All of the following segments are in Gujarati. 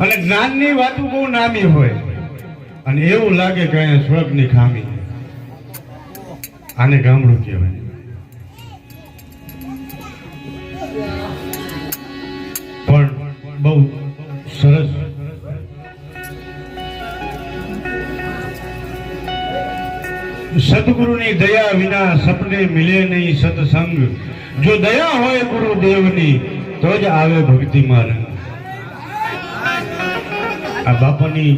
અને જ્ઞાનની વાતો બહુ નામી હોય. અને એવું લાગે કે અહીંયા સ્વર્ગની ખામી આને ગામડું કહેવાય. પણ બહુ સરસ. સદગુરુની દયા વિના સપને મિલે નહીં સત્સંગ. જો દયા હોય ગુરુદેવની, તો જ આવે ભક્તિમાં રંગ આ બાપાની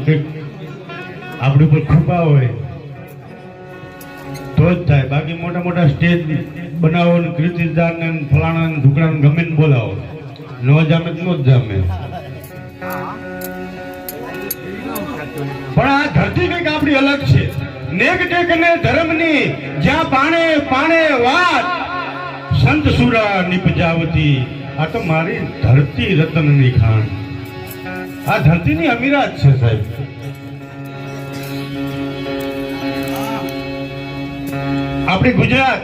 આપણી ઉપર કૃપા હોય, તો જ થાય. બાકી મોટા મોટા સ્ટેજ બનાવો ને કીર્તિદાર ને ફલાણા ને ઢુકડા ગમે ને બોલાવો. ન જામે તો જામે. પણ આ ધરતી કંઈક આપણી અલગ છે. નેક ટેક ને ધર્મની જ્યાં પાણે પાણે વાત, સંત સુરા નિપજાવતી. આ તો મારી ધરતી રતનની ખાણ. આ ધરતીની અમીરાત છે, સાહેબ. આપણી ગુજરાત.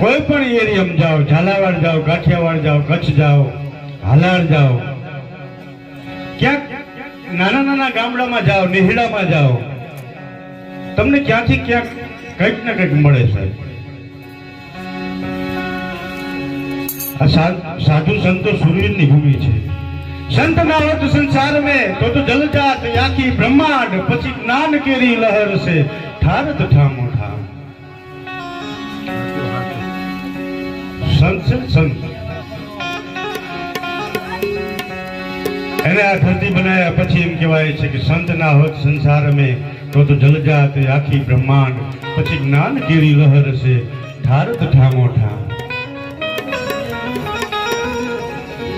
કોઈ પણ એરિયમ જાઓ, ઝાલાવાડ જાઓ કાઠિયાવાડ જાઓ, કચ્છ જાઓ, હાલાર જાઓ, ક્યાંક નાના નાના ગામડામાં જાઓ નિહડામાં જાઓ, તમને ક્યાંથી ક્યાંક કંઈક ને કંઈક મળે, સાહેબ. આ સાધુ સંતો સૂર્યની ભૂમિ છે. સંત ના હોત સંસાર में તો તો જલજાત આખી બ્રહ્માંડ, પછી જ્ઞાન કેરી લહર છે. ઠારત ઠામો ઠામ સંત સંત. એને આ ધરતી બનાવ્યા પછી એમ કહેવાય છે કે સંત ના હોત સંસાર મેં તો તો જલજાત આખી બ્રહ્માંડ, પછી જ્ઞાન કેરી લહર છે. ઠારત ઠામો ઠામ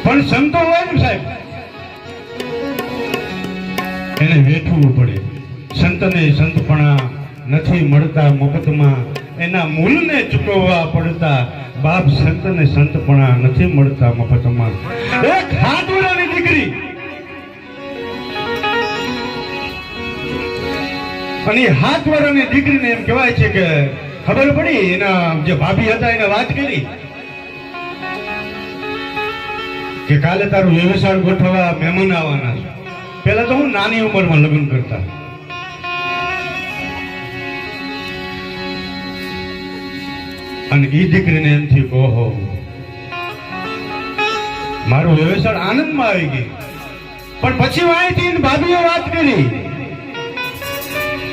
પણ સંતો હોય ને સાહેબ. એને વેઠવું પડે. સંતને સંતપણા નથી મળતા મફતમાં. એના મૂલને ચૂકવવા પડતા બાપ સંતને સંતપણા નથી મળતા મફતમાં. એક હાથોડાની દીકરી. અને એ હાથ વાળાની દીકરીને એમ કહેવાય છે કે ખબર પડી એના જે ભાભી હતા એને વાત કરી. કે કાલે તારું વ્યવસાય ગોઠવવા મહેમાન આવવાના છે. પેલા તો હું નાની ઉંમરમાં લગ્ન કરતા. અને એ દીકરીને એમ થયું ઓહો મારો વ્યવસાય આનંદમાં આવી ગઈ પણ પછી અહીંથી ભાભીઓ વાત કરી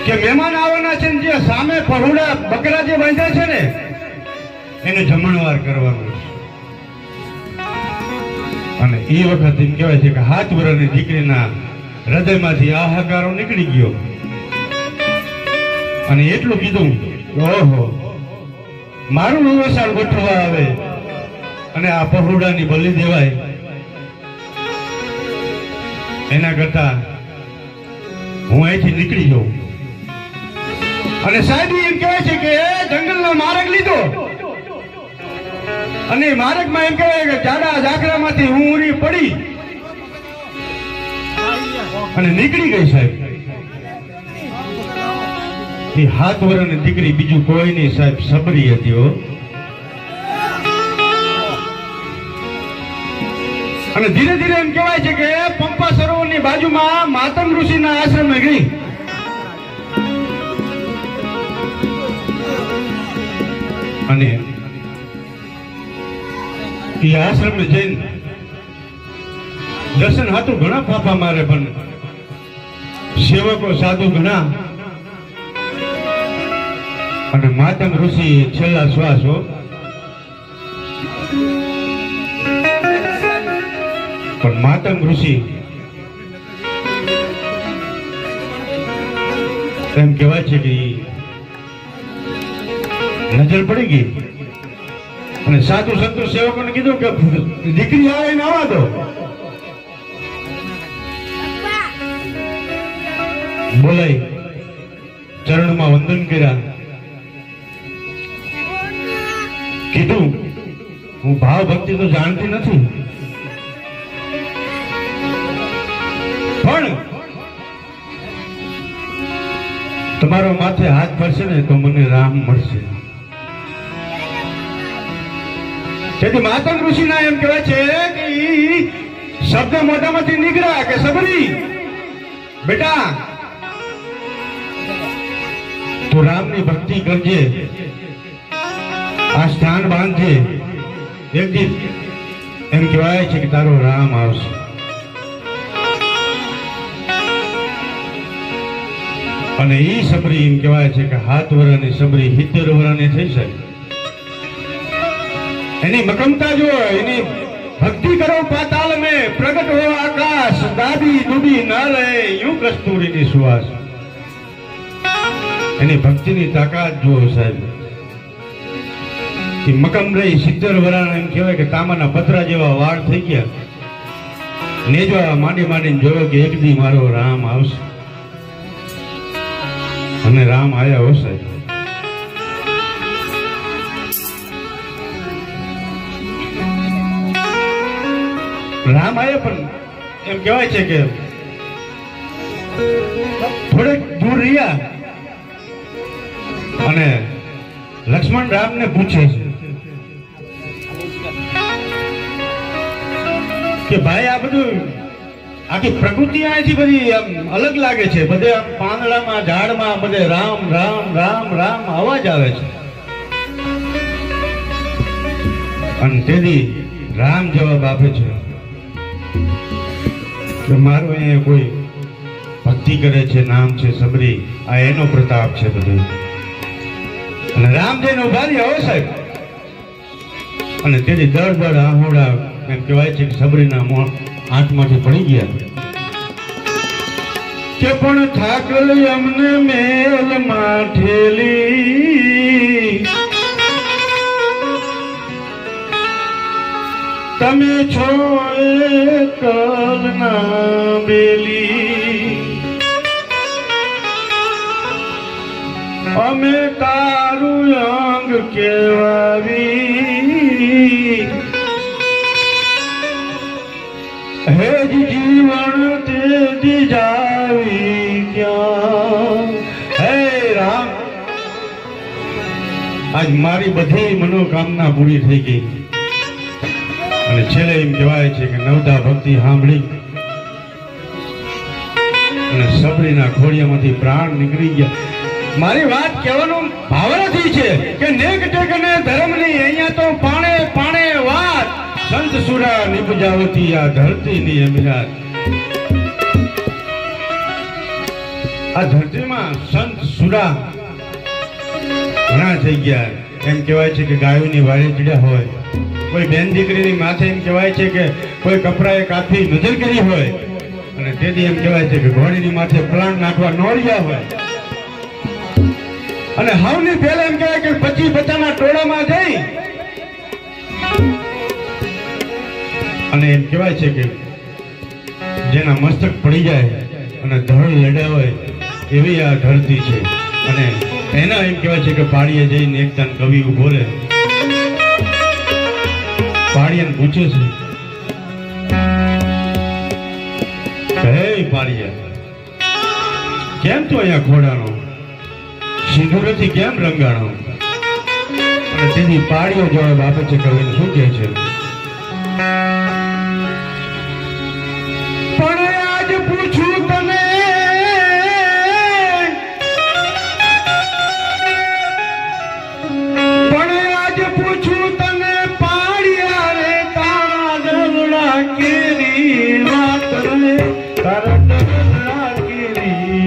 કે મહેમાન આવવાના છે ને જે સામે પહોળા બકરા જે બાંધ્યા છે ને, એને જમણવાર કરવાનું. અને એ વખત એમ કહેવાય છે કે હાથ વર્ષની દીકરીના હૃદયમાંથી આ નીકળી ગયો. અને એટલું કીધું, ઓહો, મારું વ્યવસાય ગોઠવવા આવે અને આ પહોળાની બલી દેવાય. એના કરતા હું અહીંથી નીકળી જાઉં અને સાહેબ એમ કહેવાય છે કે જંગલનો માર્ગ લીધો. અને માર્ગમાં એમ કહેવાય કે જાડા ઝાકરામાંથી હું ઉરી પડી. અને નીકળી ગઈ સાહેબ. એ હાથ વરની દીકરી બીજું કોઈ નહીં સાહેબ, સબરી હતી અને ધીરે ધીરે એમ કહેવાય છે કે પંપા સરોવરની બાજુમાં માતમ ઋષિના આશ્રમે ગઈ. અને એ આશ્રમ જઈને દર્શન હાથું ઘણા પાપા મારે, પણ સેવકો, સાધુ ઘણા. અને માતમ ઋષિ છેલ્લા શ્વાસો પણ માતમ ઋષિ એમ કહેવાય છે કે નજર પડી ગઈ. અને સાધુ સંતો સેવકોને કીધું કે દીકરી આવે ને આવવા દો. બોલાય. ચરણમાં વંદન કર્યા. કીધું, હું ભાવ ભક્તિ તો જાણતી નથી. પણ તમારો માથે હાથ ફરશે ને તો મને રામ મળશે. તેથી માતંગ ઋષિના એમ કહેવાય છે કે શબ્દ મોઢામાંથી નીકળ્યા કે સબરી. બેટા, તું રામની ભક્તિ કરજે. આ સ્થાન બાંધજે. એક દિવસ એમ કહેવાય છે કે તારો રામ આવશે. અને ઈ સબરી એમ કહેવાય છે કે હાથ વરાની સબરી સિત્તેર વરાની થઈ શકે. એની મકમતા જો એની ભક્તિ કરો પાતાલ મે પ્રગટ હો આકાશ દાદી દુબી ન રહે યુ કસ્તુરીની સુવાસ. એની ભક્તિની તાકાત જુઓ સાહેબ. એ મકમ રહી સિત્તેર વરાણ એમ કહેવાય કે તામાના પતરા જેવા વાળ થઈ ગયા. નેજવા માંડી માંડીને જોયો કે એક દી મારો રામ આવશે. અને રામ આવ્યા હો સાહેબ. રામ આયા પણ એમ કહેવાય છે કે થોડેક દૂર રહ્યા અને લક્ષ્મણ રામને પૂછે છે કે ભાઈ, આ બધું આખી પ્રકૃતિ અહીંથી બધી આમ અલગ લાગે છે. બધે આમ પાંદડામાં, ઝાડમાં, બધે રામ રામ રામ રામ અવાજ આવે છે. અને તેથી રામ જવાબ આપે છે. કે અહીંયા કોઈ ભક્તિ કરે છે, નામ છે સબરી, આ એનો પ્રતાપ છે બધું. અને રામ જઈને ઊભા રહ્યા હો સાહેબ. અને તેની દળ દળ આહોડા, એમ કહેવાય છે કે સબરીના મોં આંખમાંથી પડી ગયા. કે પણ થાકલી અમને મેલ ઠેલી તમે છો કલના બેલી. અમે તારું અંગ કેવાવી હે જીવન તે જાવી ક્યાં? હે રામ. આજ મારી બધી મનોકામના પૂરી થઈ ગઈ. છેલ્લે એમ કહેવાય છે કે નવદા ભક્તિ સાંભળી અને સબરીના ખોળિયામાંથી પ્રાણ નીકળી ગયા. મારી વાત કહેવાનો ભાવનાથી છે કે નેક ટેક અને ધર્મની અહીંયા તો પાણે પાણે વાત. સંત સુરા નિપજાવતી આ ધરતીની અમીરાત. આ ધરતીમાં સંત સુરા ઘણા થઈ ગયા. એમ કહેવાય છે કે ગાયોની વાળી ચડ્યા હોય. કોઈ બેન દીકરીની માથે એમ કહેવાય છે કે કોઈ કપરાએ કાથી નજર કરી હોય, અને તેથી એમ કહેવાય છે કે ઘોડીની માથે પ્લાન નાખવા નોળિયા હોય. અને હાવની પહેલા એમ કહેવાય કે પચી બચ્ચાના ટોળામાં જઈ, અને એમ કહેવાય છે કે જેના મસ્તક પડી જાય અને ધડ લડ્યા હોય, એવી આ ધરતી છે. અને એના એમ કહેવાય છે કે પાડીએ જઈને એક તન કવિ ઊભો રહે. પાડીયાને પૂછ્યું છે. હે પાડીયા કેમ તું અહીંયા ખોડાનો સિંદૂરથી કેમ રંગાણો? અને તેની પાડીઓ જવાબ આપે છે, કવિને શું કહે છે?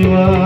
કેરી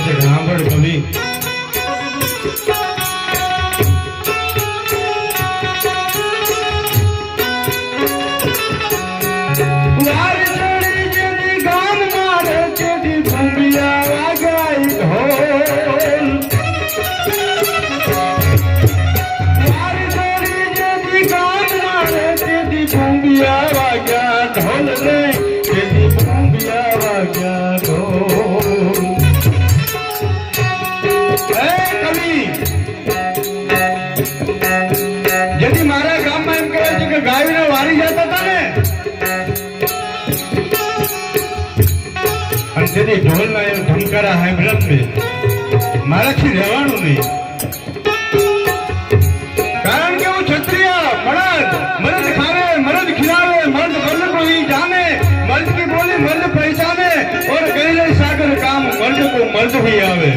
મર્દ ભાઈ આવે.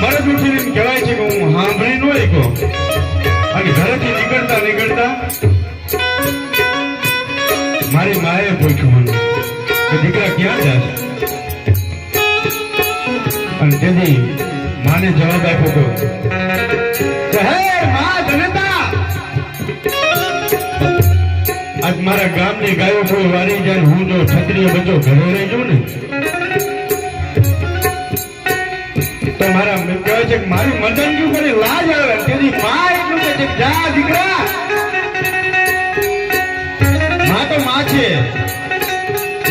મર્દ ઉઠીને કહેવાય છે કે હું સાંભળી નો લીધો અને ઘરેથી નીકળતા નીકળતા મારી માએ પૂછ્યું મને કે દીકરા ક્યાં જશે અને તેથી માને જવાબ આપ્યો હતો મા જનતા. આજ મારા ગામની ગાયો કોઈ વારી જાય હું જો છત્રીય બચ્ચો ઘરે રહી જાઉં ને મારા કહેવાય છે કે મદન મદનજી ઉપર લાજ આવે. તેની મા એટલું કે જા દીકરા. મા તો મા છે.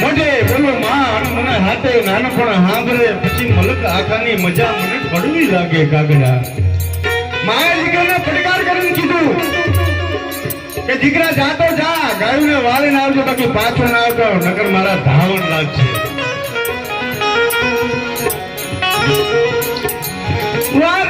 મોઢે બોલો, માં મને હાથે નાનપણ હાંભરે પછી મલક આખાની મજા મને પડવી લાગે કાગડા. માએ દીકરાને પડકાર કરીને કીધું કે, દીકરા જાતો જા. ગાયુને વાળીને આવજો, બાકી પાછો ના આવતો. નકર મારા ધાવણ લાગશે. વાર